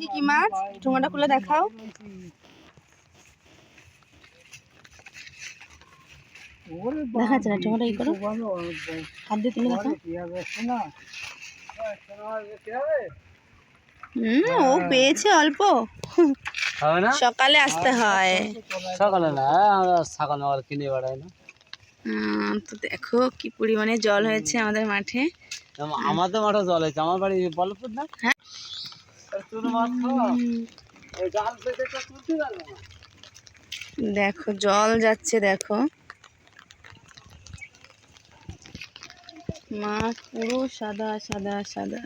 কি কি মাছ? ঠোঙাটা খুলে দেখাও। দেখাচ্ছে না ঠোঙাটা কি করো। হাত দিয়ে তুলে দেখাও। হুম ও পেয়েছে অল্প। সকালে আসতে হয়। সকালে না আমরা সকালে আবার কিনে বেড়াই না। তো দেখো কি পরিমাণে জল হয়েছে আমাদের মাঠে। আম- আমাদের মাঠে জল হয়েছে আমার বাড়ি বলপুর না? হ্যাঁ। দেখো, জল যাচ্ছে, দেখো। মাঠ পুরো সাদা সাদা সাদা।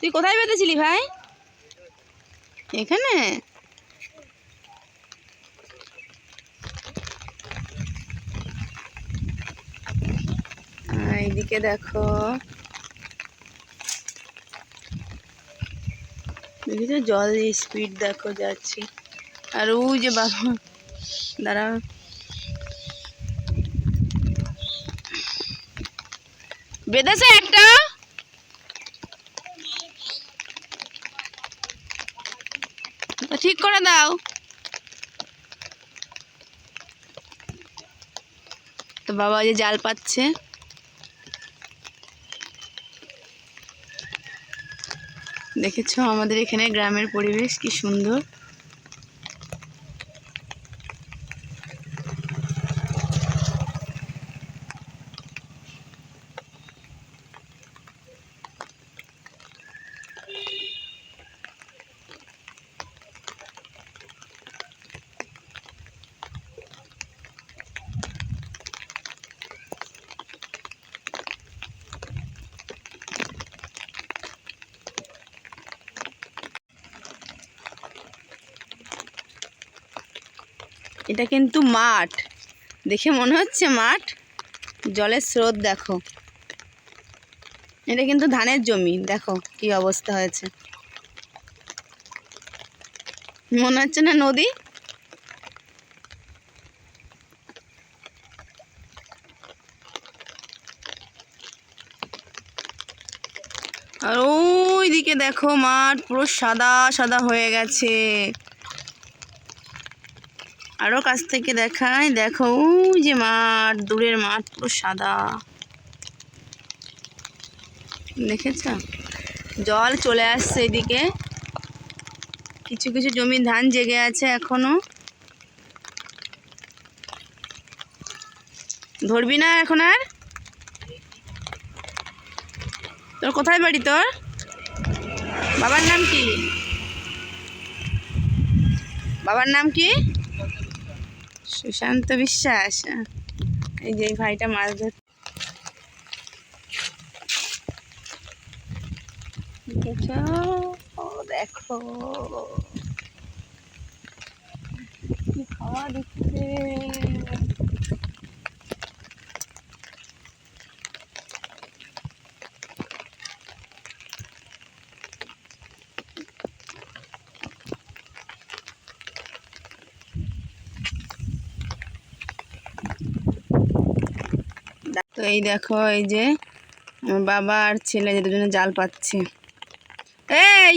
তুই কোথায় বেঁধেছিলি ভাই? এখানে? এইদিকে দেখো। দেখেছ? জল স্পিড দেখো, যাচ্ছে। আর ওই যে বাবা দাঁড়া বেঁধেছে একটা? ঠিক করে দাও। তো বাবা যে জাল পাচ্ছে। দেখেছ আমাদের এখানে গ্রামের পরিবেশ কি সুন্দর। এটা কিন্তু মাঠ। দেখে মনে হচ্ছে মাঠ? জলের স্রোত, দেখো। এটা কিন্তু ধানের জমি, দেখো কি অবস্থা হয়েছে। মনে হচ্ছে না নদী? আর ওই দিকে দেখো মাঠ পুরো সাদা সাদা হয়ে গেছে। আরও কাছ থেকে দেখায় দেখো যে মাঠ, দূরের মাঠ পুরো সাদা। দেখেছ? জল চলে আসছে এদিকে। কিছু কিছু জমি ধান জেগে আছে এখনও। ধরবি না এখন আর? তোর কোথায় বাড়ি তোর? বাবার নাম কি? বাবার নাম কি? সুশান্ত বিশ্বাস। এই যে ভাইটা মাছ ধর দেখো। কি খাওয়া দিচ্ছে তো এই দেখো, এই যে আমার বাবা আর ছেলে যে দুজনে জাল পাচ্ছে। এই,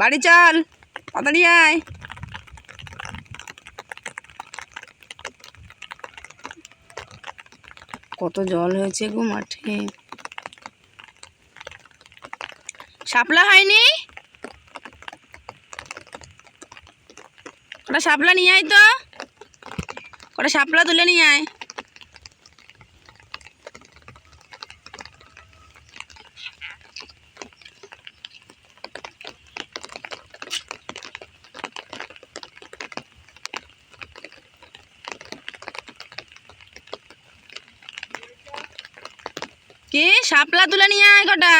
বাড়ি চল, তাড়াতাড়ি আয়। কত জল হয়েছে গো মাঠে। শাপলা হয়নি? কটা শাপলা নিয়ে আয় তো। কটা শাপলা তুলে নিয়ে আয়। কি? শাপলা তুলে নিয়ে আয় কটা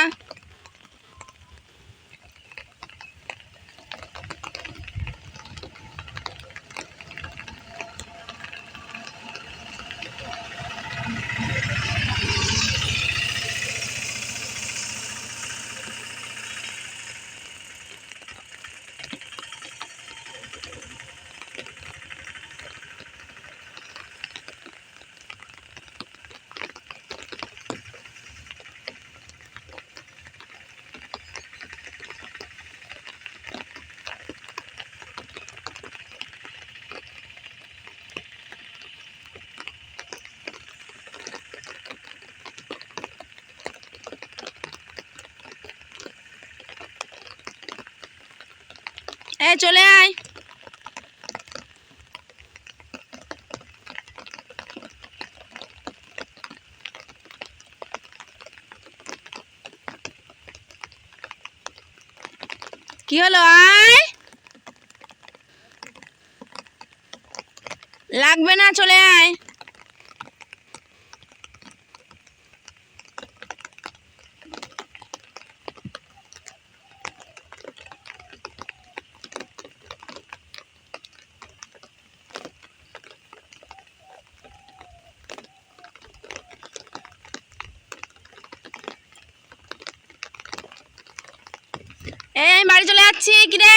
এ চলে আয় কি হলো আয় লাগবে না চলে আয় এই বাড়ি চলে যাচ্ছি কিরে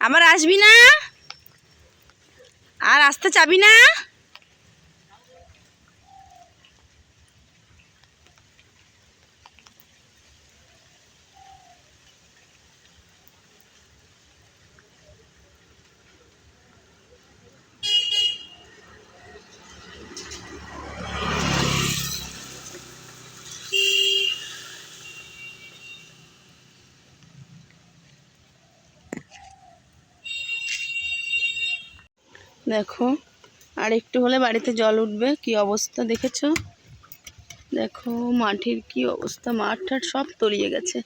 আবার আসবি না? আর আসতে চাবি না? দেখো। আর একটু হলে বাড়িতে জল উঠবে, কি অবস্থা দেখেছ? দেখো, মাটির কি অবস্থা, মাঠ টাঠ সব তলিয়ে গেছে।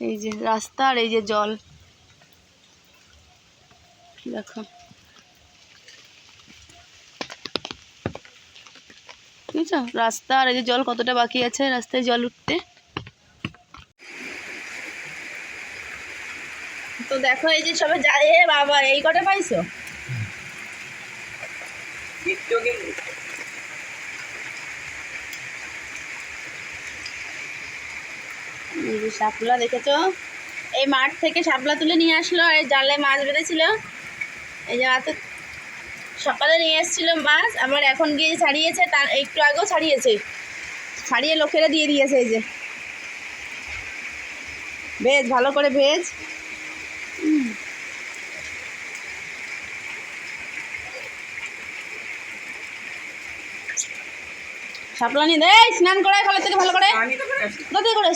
এই যে রাস্তা আর এই যে জল। দেখো। বুঝছ? রাস্তা আর এই যে জল কতটা বাকি আছে রাস্তায় জল উঠতে? তো দেখো, এই যে সবে যায় বাবা, এই কটা পাইছো? এই যে শাপলা দেখেছ? এই মাঠ থেকে শাপলা তুলে নিয়ে আসলো, এই জালে মাছ বেঁধেছিল। এই যে রাতে সকালে নিয়ে এসেছিল মাছ, আবার এখন গিয়ে ছাড়িয়েছে তার একটু আগেও ছাড়িয়েছে। ছাড়িয়ে লোকেরা দিয়ে দিয়েছে এই যে। ভেজ ভালো করে ভেজ দে স্নান করে কলের থেকে ভালো করে। কোথায় করে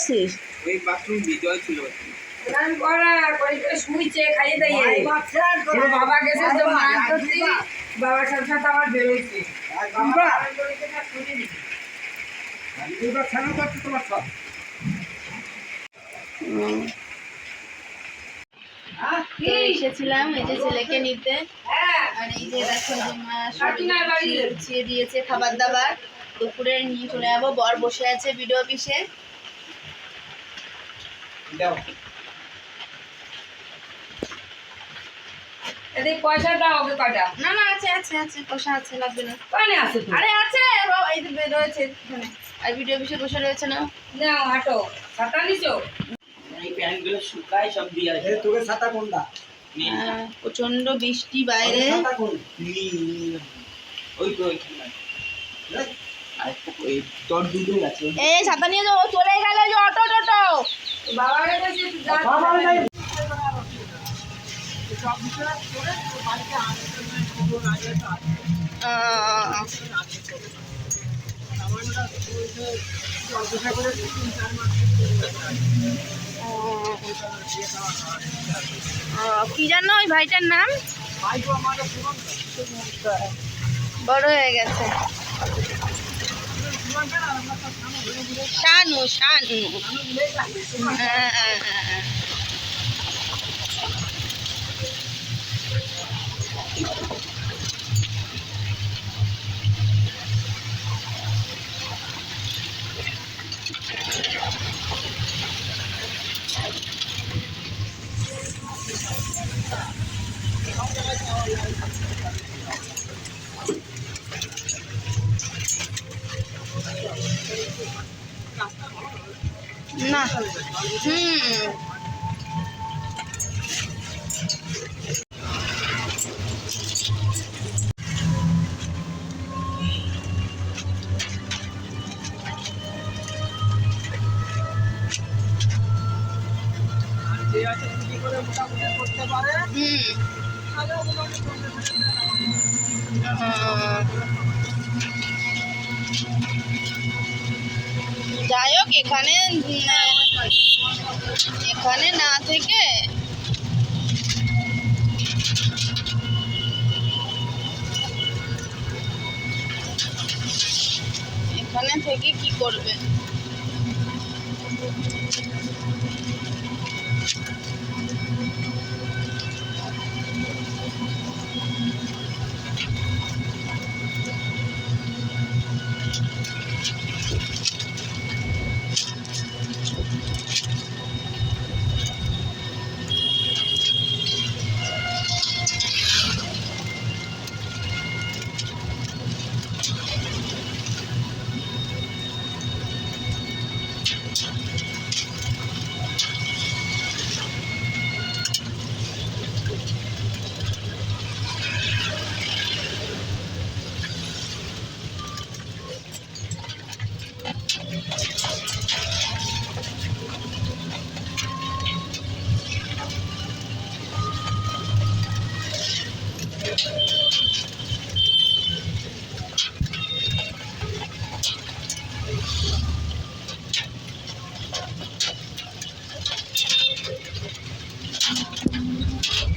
বাবার সাথে আবার উম। তো এসেছিলাম এই যে ছেলেকে নিতে। আর এই যে দেখো যে মা দিয়েছে খাবার দাবার। দুপুরে নিয়ে চলে যাব। বর বসে আছে ভিডিও অফিসে। পয়সা দাও ওকে কটা না না আছে আছে আছে পয়সা আছে লাগবে না। কানে আছে আরে আছে এই যে বের এখানে। আর ভিডিও অফিসে বসে রয়েছে না। নাও হাঁটো। ছাতা নিছো? এই প্যান্টগুলো শুকায় সব দিয়ে আছে তোকে ছাতা কোনটা প্রচণ্ড বৃষ্টি বাইরে। ওই তো ওইখানে এই ছাতা নিয়ে যাও চলে গেল ওই যে অটো টোটো। কি জানো ওই ভাইটার নাম? বড় হয়ে গেছে। শানু শানু হ্যাঁ, হ্যাঁ, না। হুম। হুম তাহলে মোটামুটি করতে পারে। হ্যাঁ। যাই হোক এখানে এখানে না থেকে এখানে থেকে কি করবে?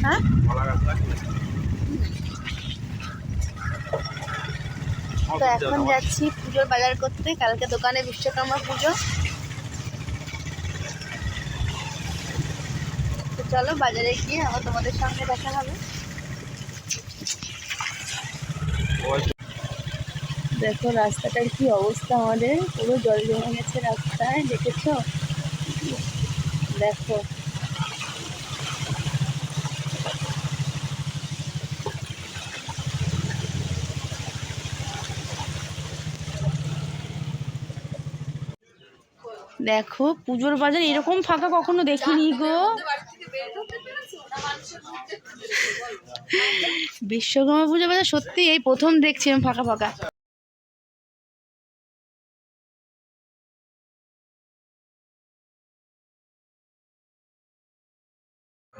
হ্যাঁ? তো এখন যাচ্ছি পুজোর বাজার করতে। কালকে দোকানে বিশ্বকর্মা পুজো। চলো বাজারে গিয়ে আবার তোমাদের সঙ্গে দেখা হবে। দেখো, রাস্তাটার কি অবস্থা আমাদের? পুরো জল জমে গেছে রাস্তায়, দেখেছ? দেখো। দেখো, পুজোর বাজার এরকম ফাঁকা কখনো দেখিনি গো। বিশ্বকর্মা পুজো বাজার সত্যি এই প্রথম দেখছি আমি ফাঁকা ফাঁকা।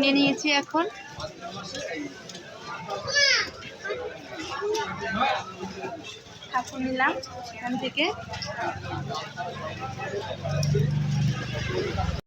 নিয়ে নিয়েছি এখন। ঠাকুর নিলাম এখান থেকে।